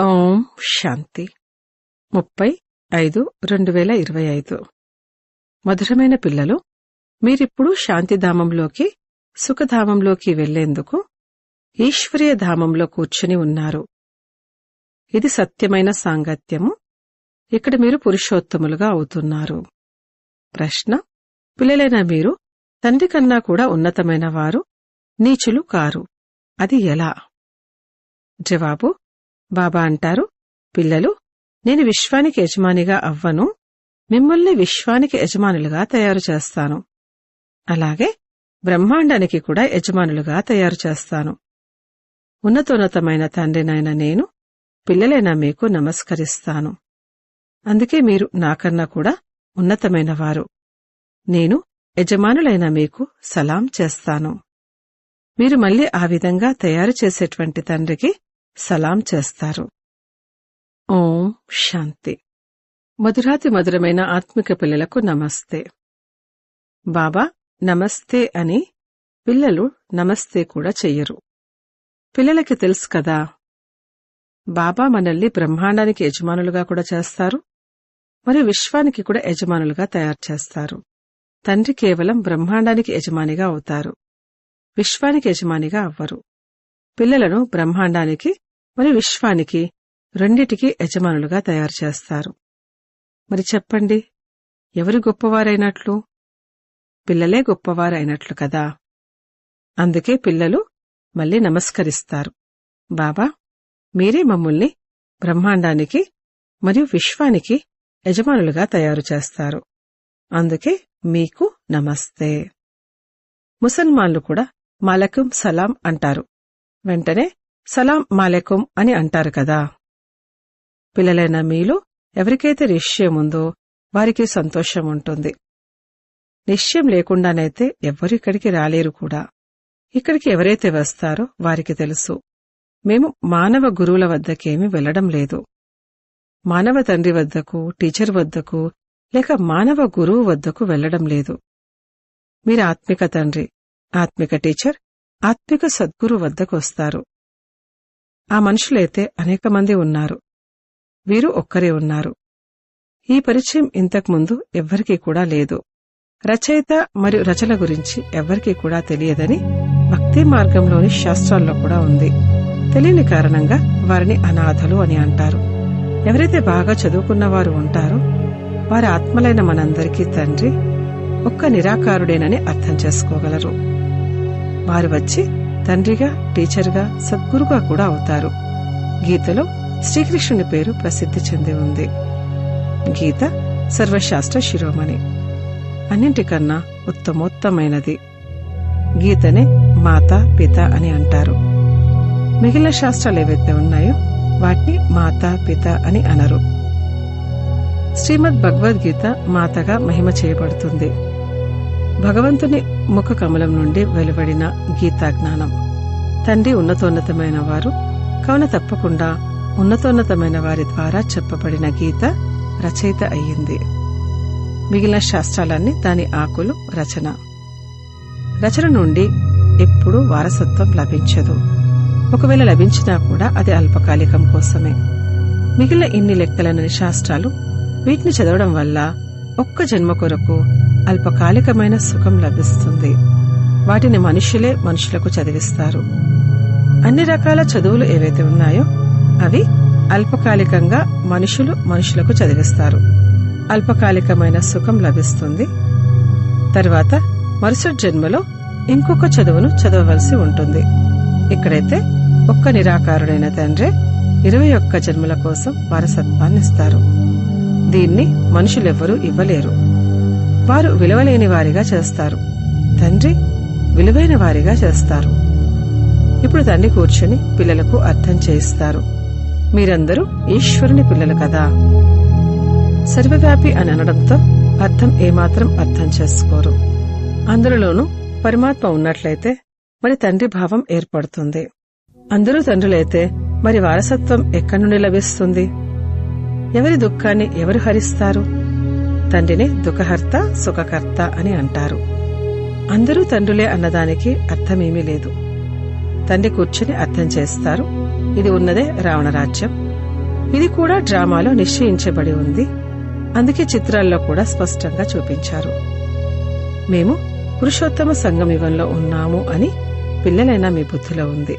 ఓం శాంతి. ముప్పై ఐదు రెండు వేల ఇరవై ఐదు. మధురమైన పిల్లలు మీరిప్పుడు శాంతిధామంలోకి సుఖధామంలోకి వెళ్ళేందుకు ఈశ్వరీయ ధామంలో కూర్చుని ఉన్నారు. ఇది సత్యమైన సాంగత్యము. ఇక్కడ మీరు పురుషోత్తములుగా అవుతున్నారు. ప్రశ్న పిల్లలైన మీరు తండ్రి కన్నా కూడా ఉన్నతమైన వారు నీచులు కారు. అది ఎలా? జవాబు బాబా అంటారు. పిల్లలు నేను విశ్వానికి యజమానిగా అవ్వను. మిమ్మల్ని విశ్వానికి యజమానులుగా తయారు చేస్తాను. అలాగే బ్రహ్మాండానికి కూడా యజమానులుగా తయారు చేస్తాను. ఉన్నతోన్నతమైన తండ్రినైన నేను పిల్లలైన మీకు నమస్కరిస్తాను. అందుకే మీరు నాకన్నా కూడా ఉన్నతమైన వారు నేను యజమానులైన మీకు సలాం చేస్తాను. మీరు మళ్ళీ ఆ విధంగా తయారు చేసేటువంటి తండ్రికి సలాం చేస్తారు. ఓం శాంతి. మధురాతి మధురమైన ఆత్మిక పిల్లలకు నమస్తే. బాబా నమస్తే అని పిల్లలు నమస్తే కూడా చెయ్యరు. పిల్లలకి తెలుసు కదా బాబా మనల్ని బ్రహ్మాండానికి యజమానులుగా కూడా చేస్తారు మరియు విశ్వానికి కూడా యజమానులుగా తయారు చేస్తారు. తండ్రి కేవలం బ్రహ్మాండానికి యజమానిగా అవుతారు. విశ్వానికి యజమానిగా అవ్వరు. పిల్లలను బ్రహ్మాండానికి మరి విశ్వానికి రెండిటికి యజమానులుగా తయారు చేస్తారు. మరి చెప్పండి ఎవరు గొప్పవారైనట్లు? పిల్లలే గొప్పవారైనట్లు కదా. అందుకే పిల్లలు మళ్ళీ నమస్కరిస్తారు. బాబా మీరే మమ్మల్ని బ్రహ్మాండానికి మరియు విశ్వానికి యజమానులుగా తయారు చేస్తారు. అందుకే మీకు నమస్తే. ముసల్మాన్లు కూడా మాలకుం సలాం అంటారు. వెంటనే సలాం మాలెకుం అని అంటారు కదా. పిల్లలైన మీలో ఎవరికైతే నిశ్చయం ఉందో వారికి సంతోషం ఉంటుంది. నిశ్చయం లేకుండానైతే ఎవ్వరు ఇక్కడికి రాలేరు కూడా. ఇక్కడికి ఎవరైతే వస్తారో వారికి తెలుసు. మేము మానవ గురువుల వద్దకేమీ వెళ్ళడం లేదు. మానవ తండ్రి వద్దకు టీచర్ వద్దకు లేక మానవ గురువు వద్దకు వెళ్ళడం లేదు. మీరు ఆత్మిక తండ్రి ఆత్మిక టీచర్ ఆత్మిక సద్గురు వద్దకు వస్తారు. ఆ మనుషులైతే అనేక మంది ఉన్నారు. వీరు ఒక్కరే ఉన్నారు. ఈ పరిచయం ఇంతకుముందు ఎవ్వరికీ కూడా లేదు. రచయిత మరియు రచన గురించి ఎవ్వరికీ కూడా తెలియదని భక్తి మార్గంలోని శాస్త్రాల్లో కూడా ఉంది. తెలియని కారణంగా వారిని అనాథలు అని అంటారు. ఎవరైతే బాగా చదువుకున్నవారు ఉంటారో వారి ఆత్మలైన మనందరికీ తండ్రి ఒక్క నిరాకారుడేనని అర్థం చేసుకోగలరు. వారు వచ్చి తండ్రిగా టీచర్గా సద్గురుగా కూడా అవుతారు. గీతలో శ్రీకృష్ణుని పేరు ప్రసిద్ధి చెంది ఉంది. గీత సర్వశాస్త్ర శిరోమణి. అన్నింటికన్నా ఉత్తమోత్తమైనది. గీతనే మాత పిత అని అంటారు. మిగిలిన శాస్త్రాలు ఏవైతే ఉన్నాయో వాటిని మాత పిత అని అనరు. శ్రీమద్ భగవద్గీత మాతగా మహిమ చేయబడుతుంది. భగవంతుని ముఖ కమలం నుండి వెలువడిన గీతాజ్ఞానం. తండ్రి ఉన్నతోన్నతమైన వారు కావున తప్పకుండా ఉన్నతోన్నతమైన వారి ద్వారా చెప్పబడిన గీత రచయిత అయ్యింది. మిగిలిన శాస్త్రాలన్నీ దాని ఆకులు రచన. రచన నుండి ఎప్పుడూ వారసత్వం లభించదు. ఒకవేళ లభించినా కూడా అది అల్పకాలికం కోసమే. మిగిలిన ఇన్ని లెక్కలనని శాస్త్రాలు వీటిని చదవడం వల్ల ఒక్క జన్మ కొరకు అల్పకాలికమైన సుఖం లభిస్తుంది. వాటిని మనుషులే మనుషులకు చదివిస్తారు. అన్ని రకాల చదువులు ఏవైతే ఉన్నాయో అవి అల్పకాలికంగా మనుషులు మనుషులకు చదివిస్తారు. అల్పకాలికమైన సుఖం లభిస్తుంది. తర్వాత మరుసటి జన్మలో ఇంకొక చదువును చదవవలసి ఉంటుంది. ఇక్కడైతే ఒక్క నిరాకారుడైన తండ్రి ఇరవై ఒక్క జన్మల కోసం వారసత్వాన్నిస్తారు దీన్ని మనుషులెవ్వరూ ఇవ్వలేరు. వారు విలువలేని వారిగా చేస్తారు. తండ్రి విలువైన వారిగా చేస్తారు. ఇప్పుడు తండ్రి కూర్చుని పిల్లలకు అర్థం చేయిస్తారు. మీరందరూ ఈశ్వరుని పిల్లలు కదా. సర్వవ్యాపి అని అనడంతో అర్థం ఏమాత్రం అర్థం చేసుకోరు. అందులోనూ పరమాత్మ ఉన్నట్లయితే మరి తండ్రి భావం ఏర్పడుతుంది. అందరూ తండ్రులైతే మరి వారసత్వం ఎక్కడి నుండి లభిస్తుంది? ఎవరి దుఃఖాన్ని ఎవరు హరిస్తారు? తండ్రిని దుఃఖహర్త సుఖకర్త అని అంటారు. అందరూ తండ్రులే అన్నదానికి అర్థమేమీ లేదు. తండ్రి కూర్చుని అర్థం చేస్తారు. ఇది ఉన్నదే రావణరాజ్యం. ఇది కూడా డ్రామాలో నిశ్చయించబడి ఉంది. అందుకే చిత్రాల్లో కూడా స్పష్టంగా చూపించారు. మేము పురుషోత్తమ సంఘం యుగంలో ఉన్నాము అని పిల్లలైన మీ బుద్ధిలో ఉంది.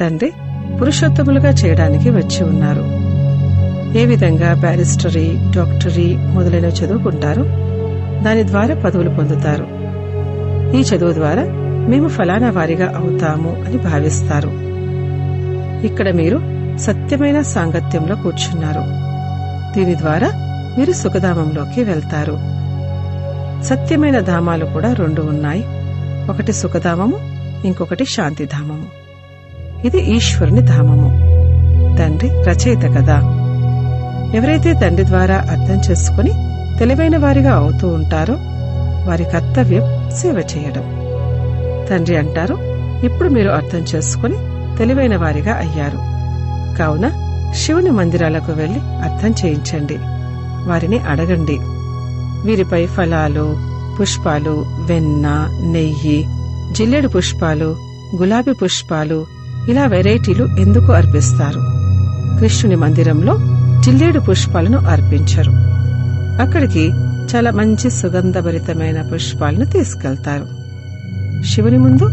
తండ్రి పురుషోత్తములుగా చేయడానికి వచ్చి ఉన్నారు. ఏ విధంగా బ్యారిస్టరీ డాక్టరీ మొదలైనవి చదువుకుంటారు దాని ద్వారా పదవులు పొందుతారు. ఈ చదువు ద్వారా మేము ఫలానా వారిగా అవుతాము అని భావిస్తారు. ఇక్కడ మీరు సత్యమైన సాంగత్యంలో కూర్చున్నారు. దీని ద్వారా మీరు సుఖధామంలోకి వెళ్తారు. సత్యమైన ధామాలు కూడా రెండు ఉన్నాయి. ఒకటి సుఖధామము ఇంకొకటి శాంతిధామము. ఇది ఈశ్వరుని ధామము. తండ్రి రచయిత కదా. ఎవరైతే తండ్రి ద్వారా అర్థం చేసుకుని తెలివైన వారిగా అవుతూ ఉంటారో వారి కర్తవ్యం సేవ చేయడం. తండ్రి అంటారు ఇప్పుడు మీరు అర్థం చేసుకుని తెలివైన వారిగా అయ్యారు. కావున శివుని మందిరాలకు వెళ్ళి అర్థం చేయించండి. వారిని అడగండి. వీరిపై ఫలాలు పుష్పాలు వెన్న నెయ్యి జిల్లెడు పుష్పాలు గులాబీ పుష్పాలు ఇలా వెరైటీలు ఎందుకు అర్పిస్తారు? కృష్ణుని మందిరంలో జిల్లేడు పుష్పాలను అర్పించరు. అక్కడికి చాలా మంచి సుగంధభరితమైన పుష్పాలను తీసుకెళ్తారు. శివుని ముందు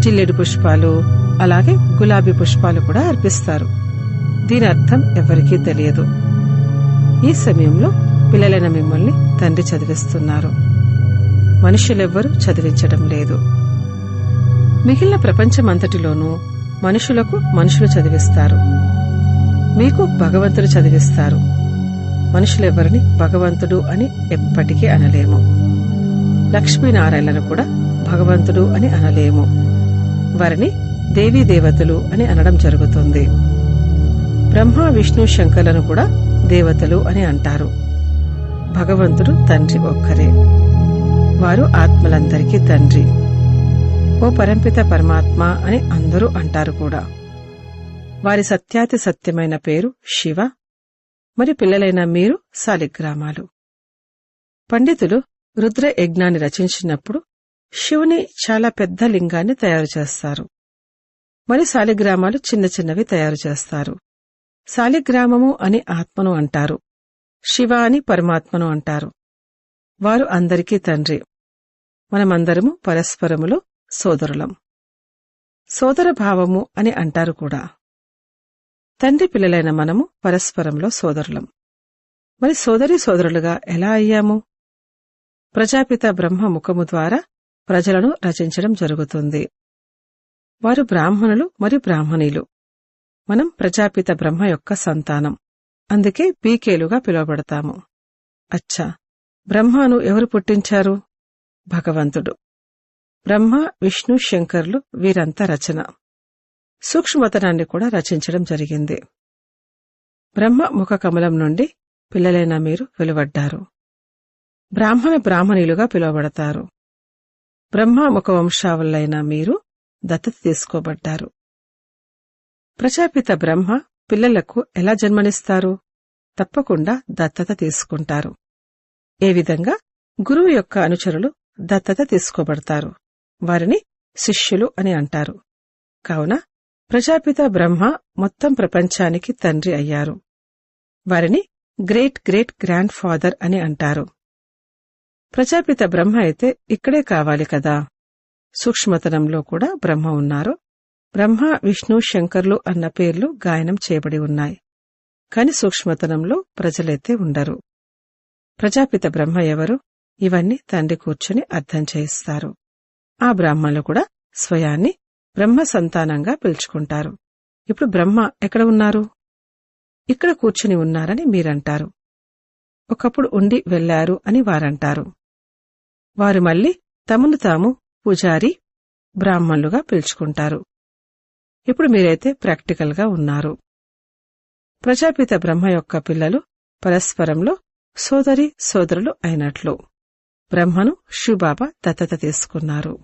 జిల్లేడు పుష్పాలు అలాగే గులాబీ పుష్పాలు కూడా అర్పిస్తారు. దీని అర్థం ఎవరికీ తెలియదు. ఈ సమయంలో పిల్లలైన మిమ్మల్ని తండ్రి చదివిస్తున్నారు. మనుషులెవ్వరూ చదివించడం లేదు. మిగిలిన ప్రపంచమంతటిలోనూ మనుషులకు మనుషులు చదివిస్తారు. మీకు భగవంతుడు చదివిస్తారు. మనుషులెవరిని భగవంతుడు అని ఎప్పటికీ అనలేము. లక్ష్మీనారాయణను కూడా భగవంతుడు అని అనలేము. వారిని దేవీ దేవతలు అని అనడం జరుగుతుంది. బ్రహ్మ విష్ణు శంకర్లను కూడా దేవతలు అని అంటారు. భగవంతుడు తండ్రి ఒక్కరే. వారు ఆత్మలందరికీ తండ్రి. ఓ పరంపిత పరమాత్మ అని అందరూ అంటారు కూడా. వారి సత్యాతి సత్యమైన పేరు శివ మరి పిల్లలైన మీరు సాలిగ్రామాలు. పండితులు రుద్ర యజ్ఞాన్ని రచించినప్పుడు శివుని చాలా పెద్ద లింగాన్ని తయారు చేస్తారు. మరి సాలిగ్రామాలు చిన్న చిన్నవి తయారు చేస్తారు. సాలిగ్రామము అని ఆత్మను అంటారు. శివ అని పరమాత్మను అంటారు. వారు అందరికీ తండ్రి. మనమందరము పరస్పరములో సోదరులం. సోదర భావము అని అంటారు కూడా. తండ్రి పిల్లలైన మనము పరస్పరంలో సోదరులం. మరి సోదరి సోదరులుగా ఎలా అయ్యాము? ప్రజాపిత బ్రహ్మ ముఖము ద్వారా ప్రజలను రచించడం జరుగుతుంది. వారు బ్రాహ్మణులు మరియు బ్రాహ్మణీలు. మనం ప్రజాపిత బ్రహ్మ యొక్క సంతానం. అందుకే పీకేలుగా పిలువబడతాము. అచ్చా! బ్రహ్మను ఎవరు పుట్టించారు? భగవంతుడు. బ్రహ్మ విష్ణు శంకర్లు వీరంతా రచన. సూక్ష్మతనాన్ని కూడా రచించడం జరిగింది. బ్రహ్మ ముఖ కమలం నుండి పిల్లలైన మీరు వెలువడ్డారు. బ్రాహ్మణ బ్రాహ్మణీలుగా పిలువబడతారు. బ్రహ్మ ముఖ వంశావల్లైన మీరు దత్తత తీసుకోబడ్డారు. ప్రజాపిత బ్రహ్మ పిల్లలకు ఎలా జన్మనిస్తారు? తప్పకుండా దత్తత తీసుకుంటారు. ఏ విధంగా? గురువు యొక్క అనుచరులు దత్తత తీసుకోబడతారు. వారిని శిష్యులు అని అంటారు. కావున ప్రజాపిత బ్రహ్మ మొత్తం ప్రపంచానికి తండ్రి అయ్యారు. వారిని గ్రేట్ గ్రేట్ గ్రాండ్ ఫాదర్ అని అంటారు. ప్రజాపిత బ్రహ్మ అయితే ఇక్కడే కావాలి కదా. సూక్ష్మతనంలో కూడా బ్రహ్మ ఉన్నారు. బ్రహ్మ విష్ణు శంకర్లు అన్న పేర్లు గాయనం చేయబడి ఉన్నాయి. కాని సూక్ష్మతనంలో ప్రజలైతే ఉండరు. ప్రజాపిత బ్రహ్మ ఎవరు? ఇవన్నీ తండ్రి కూర్చుని అర్థం చేయిస్తారు. ఆ బ్రాహ్మణులు కూడా స్వయాన్ని బ్రహ్మ సంతానంగా పిలుచుకుంటారు. ఇప్పుడు బ్రహ్మ ఎక్కడ ఉన్నారు? ఇక్కడ కూర్చుని ఉన్నారని మీరంటారు. ఒకప్పుడు ఉండి వెళ్ళారు అని వారంటారు. వారు మళ్ళీ తమను తాము పూజారి బ్రాహ్మణులుగా పిలుచుకుంటారు. ఇప్పుడు మీరైతే ప్రాక్టికల్గా ఉన్నారు. ప్రజాపిత బ్రహ్మ యొక్క పిల్లలు పరస్పరంలో సోదరి సోదరులు అయినట్లు బ్రహ్మను శివబాబా దత్తత తీసుకున్నారు.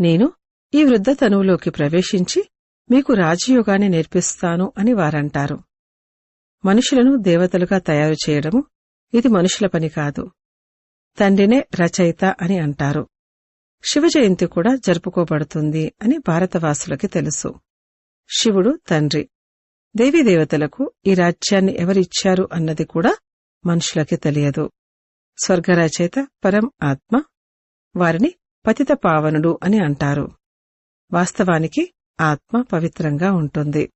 నేను ఈ వృద్ధ తనువులోకి ప్రవేశించి మీకు రాజయోగాన్ని నేర్పిస్తాను అని వారంటారు. మనుషులను దేవతలుగా తయారు చేయడము ఇది మనుషుల పని కాదు. తండ్రినే రచయిత అని అంటారు. శివ జయంతి కూడా జరుపుకోబడుతుంది అని భారతవాసులకి తెలుసు. శివుడు తండ్రి. దేవీదేవతలకు ఈ రాజ్యాన్ని ఎవరిచ్చారు అన్నది కూడా మనుషులకి తెలియదు. స్వర్గరచయిత పరం ఆత్మ వారిని పతిత పావనుడు అని అంటారు. వాస్తవానికి ఆత్మ పవిత్రంగా ఉంటుంది.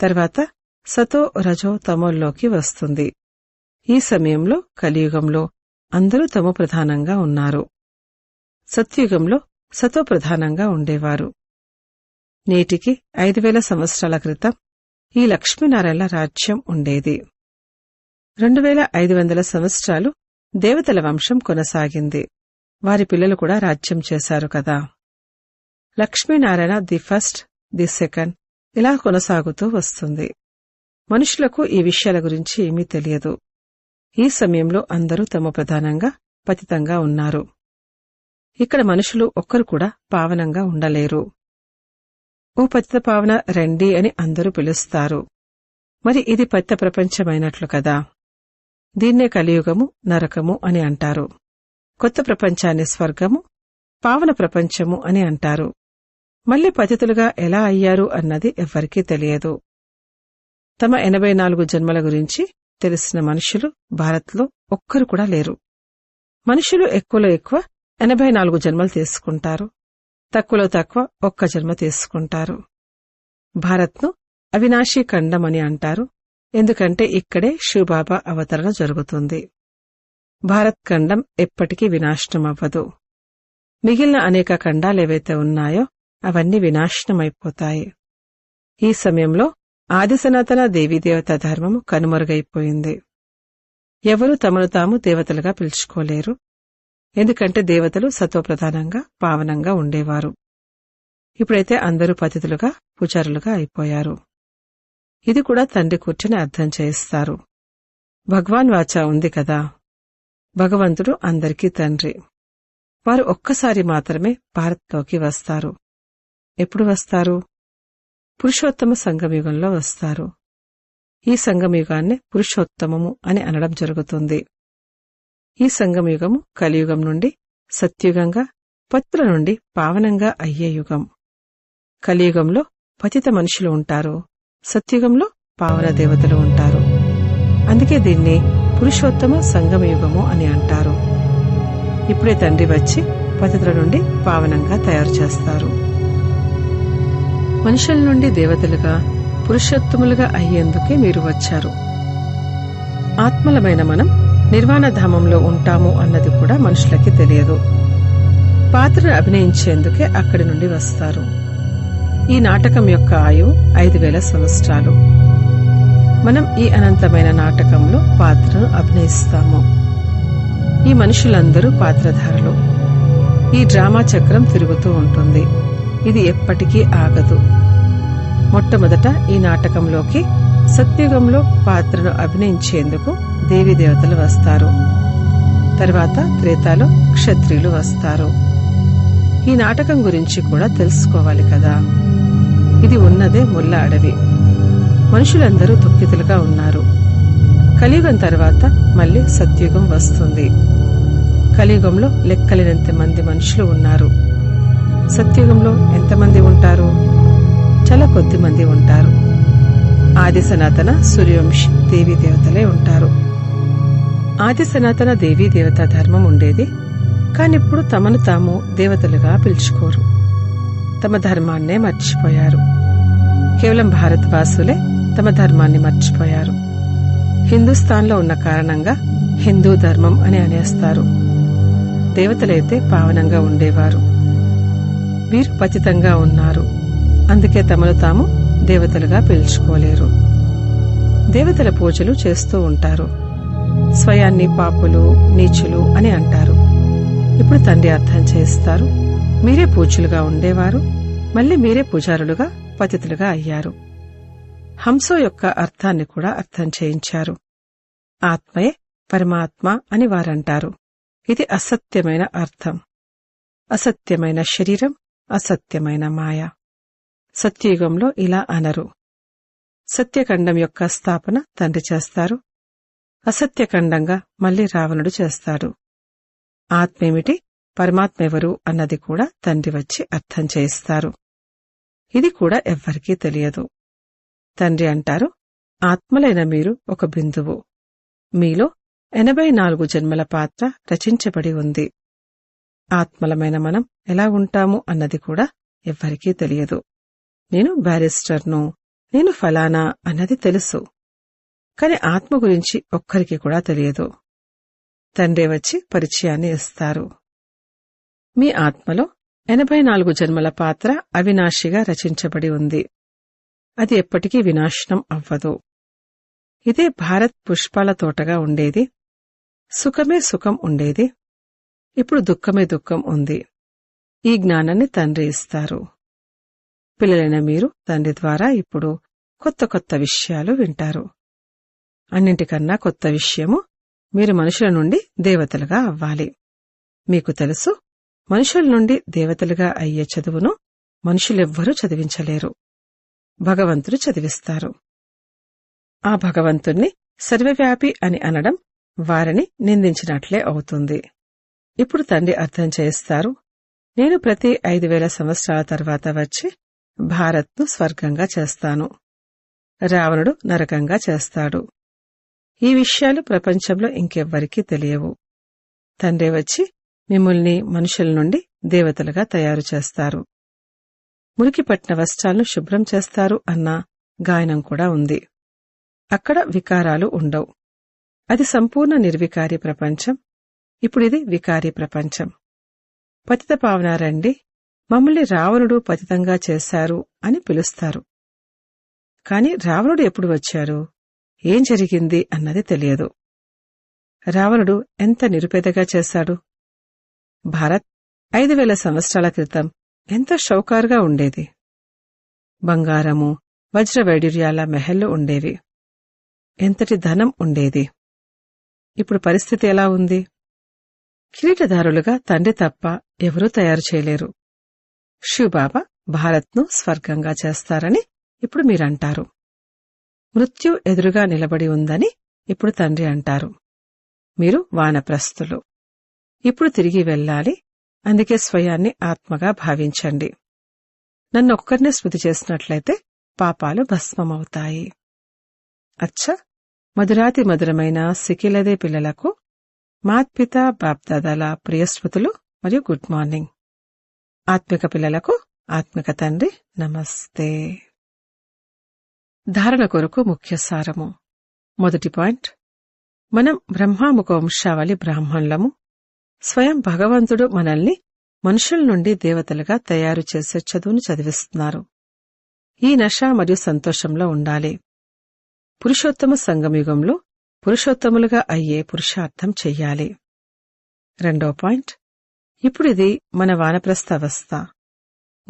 తర్వాత సతో రజో తమోల్లోకి వస్తుంది. ఈ సమయంలో కలియుగంలో అందరూ తమో ప్రధానంగా ఉన్నారు. సత్యుగంలో సతో ప్రధానంగా ఉండేవారు. నేటికి ఐదు వేల సంవత్సరాల క్రితం ఈ లక్ష్మీనారాయణ రాజ్యం ఉండేది. రెండు వేల ఐదు వందల సంవత్సరాలు దేవతల వంశం కొనసాగింది. వారి పిల్లలు కూడా రాజ్యం చేశారు కదా. Lakshminarayana the first the second. ఇలా కొనసాగుతూ వస్తుంది. మనుషులకు ఈ విషయాల గురించి ఏమీ తెలియదు. ఈ సమయంలో అందరూ తమ ప్రధానంగా పతితంగా ఉన్నారు. ఇక్కడ మనుషులు ఒక్కరు కూడా పావనంగా ఉండలేరు. ఓ పతిత పావన రండి అని అందరూ పిలుస్తారు. మరి ఇది పతిత ప్రపంచమైనట్లు కదా? దీన్నే కలియుగము నరకము అని అంటారు. కొత్త ప్రపంచాన్ని స్వర్గము పావన ప్రపంచము అని అంటారు. మళ్ళీ పతితులుగా ఎలా అయ్యారు అన్నది ఎవ్వరికీ తెలియదు. తమ ఎనభై నాలుగు జన్మల గురించి తెలిసిన మనుషులు భారత్లో ఒక్కరు కూడా లేరు. మనుషులు ఎక్కువలో ఎక్కువ ఎనభై నాలుగు జన్మలు తీసుకుంటారు. తక్కువలో తక్కువ ఒక్క జన్మ తీసుకుంటారు. భారత్ను అవినాశీ ఖండం అని అంటారు. ఎందుకంటే ఇక్కడే శివబాబా అవతరణ జరుగుతుంది. భారత్ ఖండం ఎప్పటికీ వినాశనమవ్వదు. మిగిలిన అనేక ఖండాలేవైతే ఉన్నాయో అవన్నీ వినాశనమైపోతాయి. ఈ సమయంలో ఆది సనాతన దేవీదేవత ధర్మము కనుమరుగైపోయింది. ఎవరూ తమను తాము దేవతలుగా పిలుచుకోలేరు. ఎందుకంటే దేవతలు సత్వప్రధానంగా పావనంగా ఉండేవారు. ఇప్పుడైతే అందరూ పతితులుగా పూజారులుగా అయిపోయారు. ఇది కూడా తండ్రి కూర్చొని అర్థం చేయిస్తారు. భగవాన్ వాచ ఉంది కదా. భగవంతుడు అందరికీ తండ్రి. వారు ఒక్కసారి మాత్రమే భారత్లోకి వస్తారు. ఎప్పుడు వస్తారు? పురుషోత్తమ సంగమయుగంలో వస్తారు. ఈ సంగమయుగాన్ని పురుషోత్తమము అని అనడం జరుగుతుంది. ఈ సంగమయుగము కలియుగం నుండి సత్యుగంగా పత్రుల నుండి పావనంగా అయ్యే యుగం. కలియుగంలో పతిత మనుషులు ఉంటారు. సత్యుగంలో పావన దేవతలు ఉంటారు. అందుకే దీన్ని పురుషోత్తమ సంగమయుగము అని అంటారు. ఇప్పుడే తండ్రి వచ్చి పతితుల నుండి పావనంగా తయారు చేస్తారు. మనుషుల నుండి దేవతలుగా పురుషోత్తములుగా అయ్యేందుకే మీరు వచ్చారు. ఆత్మలమైన మనం నిర్వాణధామంలో ఉంటాము అన్నది కూడా మనుషులకి తెలియదు. పాత్రను అభినయించేందుకే అక్కడి నుండి వస్తారు. ఈ నాటకం యొక్క ఆయువు ఐదు వేల సంవత్సరాలు. మనం ఈ అనంతమైన నాటకంలో పాత్రను అభినయిస్తాము. ఈ మనుషులందరూ పాత్రధారులు. ఈ డ్రామా చక్రం తిరుగుతూ ఉంటుంది. ఇది ఎప్పటికీ ఆగదు. మొట్టమొదట ఈ నాటకంలోకి సత్యుగంలో పాత్రను అభినయించేందుకు దేవతలు వస్తారు. తర్వాత త్రేతాలో క్షత్రియులు వస్తారు. ఈ నాటకం గురించి కూడా తెలుసుకోవాలి కదా. ఇది ఉన్నదే ముల్ల అడవి. మనుషులందరూ దుఃఖితులుగా ఉన్నారు. కలియుగం తర్వాత మళ్ళీ సత్యుగం వస్తుంది. కలియుగంలో లెక్కలేనంత మంది మనుషులు ఉన్నారు. సత్యుగంలో ఎంతమంది ఉంటారు? చాలా కొద్ది మంది ఉంటారు. ఆది సనాతన సూర్యవంశి దేవీ దేవతలే ఉంటారు. ఆది సనాతన దేవీ దేవత ధర్మం ఉండేది. కానిప్పుడు తమను తాము దేవతలుగా పిలుచుకోరు. తమ ధర్మాన్నే మర్చిపోయారు. కేవలం భారతవాసులే తమ ధర్మాన్ని మర్చిపోయారు. హిందుస్థాన్లో ఉన్న కారణంగా హిందూ ధర్మం అని అనేస్తారు. దేవతలైతే పావనంగా ఉండేవారు. వీరు పతితంగా ఉన్నారు. అందుకే తమను తాము దేవతలుగా పిలుచుకోలేరు. దేవతల పూజలు చేస్తూ ఉంటారు. స్వయాన్ని పాపులు నీచులు అని అంటారు. ఇప్పుడు తండ్రి అర్థం చేస్తారు. మీరే పూజలుగా ఉండేవారు. మళ్ళీ మీరే పూజారులుగా పతితులుగా అయ్యారు. హంసో యొక్క అర్థాన్ని కూడా అర్థం చేయించారు. ఆత్మయే పరమాత్మ అని వారంటారు. ఇది అసత్యమైన అర్థం. అసత్యమైన శరీరం అసత్యమైన మాయ. సత్యయుగంలో ఇలా అనరు. సత్యఖండం యొక్క స్థాపన తండ్రి చేస్తారు. అసత్యఖండంగా మళ్ళీ రావణుడు చేస్తాడు ఆత్మేమిటి? పరమాత్మెవరు అన్నది కూడా తండ్రి వచ్చి అర్థం చేయిస్తారు. ఇది కూడా ఎవ్వరికీ తెలియదు. తండ్రి అంటారు ఆత్మలైన మీరు ఒక బిందువు. మీలో ఎనభై నాలుగు జన్మల పాత్ర రచించబడి ఉంది. ఆత్మలమైన మనం ఎలా ఉంటాము అన్నది కూడా ఎవ్వరికీ తెలియదు. నేను బ్యారిస్టర్ను నేను ఫలానా అన్నది తెలుసు. కాని ఆత్మ గురించి ఒక్కరికి కూడా తెలియదు. తండ్రి వచ్చి పరిచయాన్ని ఇస్తారు. మీ ఆత్మలో ఎనభై నాలుగు జన్మల పాత్ర అవినాశిగా రచించబడి ఉంది. అది ఎప్పటికీ వినాశనం అవ్వదు. ఇదే భారత్ పుష్పాల తోటగా ఉండేది. సుఖమే సుఖం ఉండేది. ఇప్పుడు దుఃఖమే దుఃఖం ఉంది. ఈ జ్ఞానాన్ని తండ్రి ఇస్తారు. పిల్లలైన మీరు తండ్రి ద్వారా ఇప్పుడు కొత్త కొత్త విషయాలు వింటారు. అన్నింటికన్నా కొత్త విషయము మీరు మనుషుల నుండి దేవతలుగా అవ్వాలి. మీకు తెలుసు మనుషుల నుండి దేవతలుగా అయ్యే చదువును మనుషులెవ్వరూ చదివించలేరు. భగవంతుడు చదివిస్తారు. ఆ భగవంతుణ్ణి సర్వవ్యాపి అని అనడం వారిని నిందించినట్లే అవుతుంది. ఇప్పుడు తండ్రి అర్థం చేస్తారు. నేను ప్రతి ఐదు వేల సంవత్సరాల తర్వాత వచ్చి భారత్ను స్వర్గంగా చేస్తాను. రావణుడు నరకంగా చేస్తాడు. ఈ విషయాలు ప్రపంచంలో ఇంకెవ్వరికీ తెలియవు. తండ్రి వచ్చి మిమ్మల్ని మనుషుల నుండి దేవతలుగా తయారు చేస్తారు. మురికి పట్టిన వస్త్రాలను శుభ్రం చేస్తారు అన్న గాయనం కూడా ఉంది. అక్కడ వికారాలు ఉండవు. అది సంపూర్ణ నిర్వికారి ప్రపంచం. ఇప్పుడిది వికారి ప్రపంచం. పతిత పావనారండి మమ్మల్ని రావణుడు పతితంగా చేశారు అని పిలుస్తారు. కాని రావణుడు ఎప్పుడు వచ్చారు? ఏం జరిగింది అన్నది తెలియదు. రావణుడు ఎంత నిరుపేదగా చేశాడు? భారత్ ఐదు వేల సంవత్సరాల క్రితం ఎంత షౌకారుగా ఉండేది? బంగారము వజ్ర వజ్రవైడూర్యాల మెహల్లు ఉండేవి. ఎంతటి ధనం ఉండేది? ఇప్పుడు పరిస్థితి ఎలా ఉంది? కిరీటదారులుగా తండ్రి తప్ప ఎవరూ తయారు చేయలేరు. శివబాబా భారత్ను స్వర్గంగా చేస్తారని ఇప్పుడు మీరంటారు. మృత్యు ఎదురుగా నిలబడి ఉందని ఇప్పుడు తండ్రి అంటారు. మీరు వానప్రస్తులు ఇప్పుడు తిరిగి వెళ్ళాలి అందుకే స్వయాన్ని ఆత్మగా భావించండి. నన్నొక్కరినే స్మృతి చేసినట్లయితే పాపాలు భస్మమవుతాయి. అచ్చ మధురాతి మధురమైన సికిలదే పిల్లలకు మాత్పిత బాప్దాదాల ప్రియస్మృతులు మరియు గుడ్ మార్నింగ్. ఆత్మిక పిల్లలకు ఆత్మిక తండ్రి నమస్తే. ధారణ కొరకు ముఖ్య సారము. మొదటి పాయింట్. మనం బ్రహ్మాముఖ వంశావళి బ్రాహ్మణులము. స్వయం భగవంతుడు మనల్ని మనుషుల నుండి దేవతలుగా తయారు చేసే చదువును చదివిస్తున్నారు. ఈ నష మరియు సంతోషంలో ఉండాలి. పురుషోత్తమ సంగమయుగంలో పురుషోత్తములుగా అయ్యే పురుషార్థం చెయ్యాలి. రెండో పాయింట్. ఇప్పుడిది మన వానప్రస్థ అవస్థ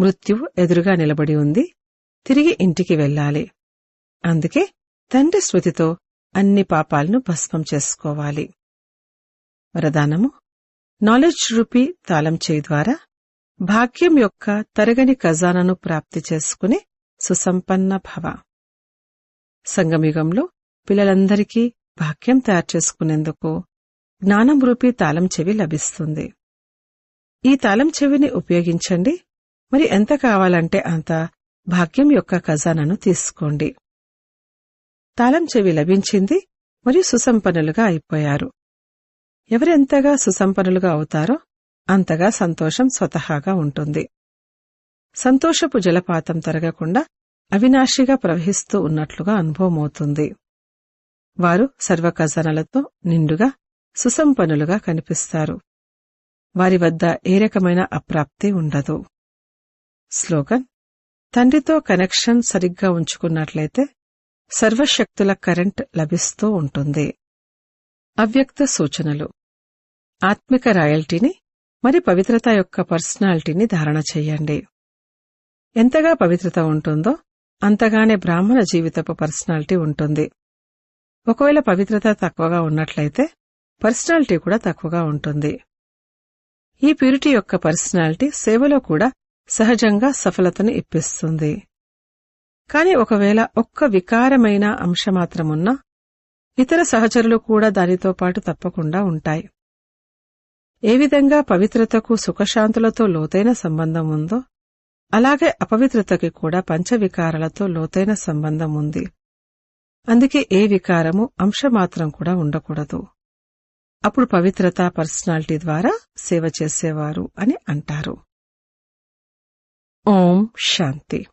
మృత్యువు ఎదురుగా నిలబడి ఉంది. తిరిగి ఇంటికి వెళ్ళాలి. అందుకే తండ్రి శృతితో అన్ని పాపాలను భస్మం చేసుకోవాలి. వరదానము. నాలెడ్జ్ రూపీ తాళం చేయి ద్వారా భాగ్యం యొక్క తరగని ఖజానాను ప్రాప్తి చేసుకునే సుసంపన్న భవ. సంగమయుగంలో పిల్లలందరికీ వాక్యం తయారు చేసుకునేందుకు జ్ఞానం రూపీ తాళం చెవి లభిస్తుంది. ఈ తాళం చెవిని ఉపయోగించండి. మరి ఎంత కావాలంటే అంత భాగ్యం యొక్క ఖజానాను తీసుకోండి. తాళం చెవి లభించింది మరియు సుసంపన్నులుగా అయిపోయారు. ఎవరెంతగా సుసంపన్నులుగా అవుతారో అంతగా సంతోషం స్వతహాగా ఉంటుంది. సంతోషపు జలపాతం తరగకుండా అవినాశిగా ప్రవహిస్తూ ఉన్నట్లుగా అనుభవమవుతుంది. వారు సర్వఖజానాలతో నిండుగా సుసంపన్నులుగా కనిపిస్తారు. వారి వద్ద ఏ రకమైన అప్రాప్తి ఉండదు. స్లోగన్ తండ్రితో కనెక్షన్ సరిగ్గా ఉంచుకున్నట్లయితే సర్వశక్తుల కరెంట్ లభిస్తూ ఉంటుంది. అవ్యక్త సూచనలు ఆత్మిక రాయల్టీని మరి పవిత్రత యొక్క పర్సనాలిటీని ధారణ చెయ్యండి ఎంతగా పవిత్రత ఉంటుందో అంతగానే బ్రాహ్మణ జీవితపు పర్సనాలిటీ ఉంటుంది. ఒకవేళ పవిత్రత తక్కువగా ఉన్నట్లయితే పర్సనాలిటీ కూడా తక్కువగా ఉంటుంది. ఈ ప్యూరిటీ యొక్క పర్సనాలిటీ సేవలో కూడా సహజంగా సఫలతను ఇప్పిస్తుంది. కాని ఒకవేళ ఒక్క వికారమైన అంశమాత్రమున్నా ఇతర సహచరులు కూడా దానితో పాటు తప్పకుండా ఉంటాయి. ఏ విధంగా పవిత్రతకు సుఖశాంతులతో లోతైన సంబంధం ఉందో అలాగే అపవిత్రతకి కూడా పంచవికారాలతో లోతైన సంబంధం ఉంది. అందుకే ఏ వికారము అంశమాత్రం కూడా ఉండకూడదు. అప్పుడు పవిత్రత పర్సనాలిటీ ద్వారా సేవ చేసేవారు అని అంటారు. ఓం శాంతి.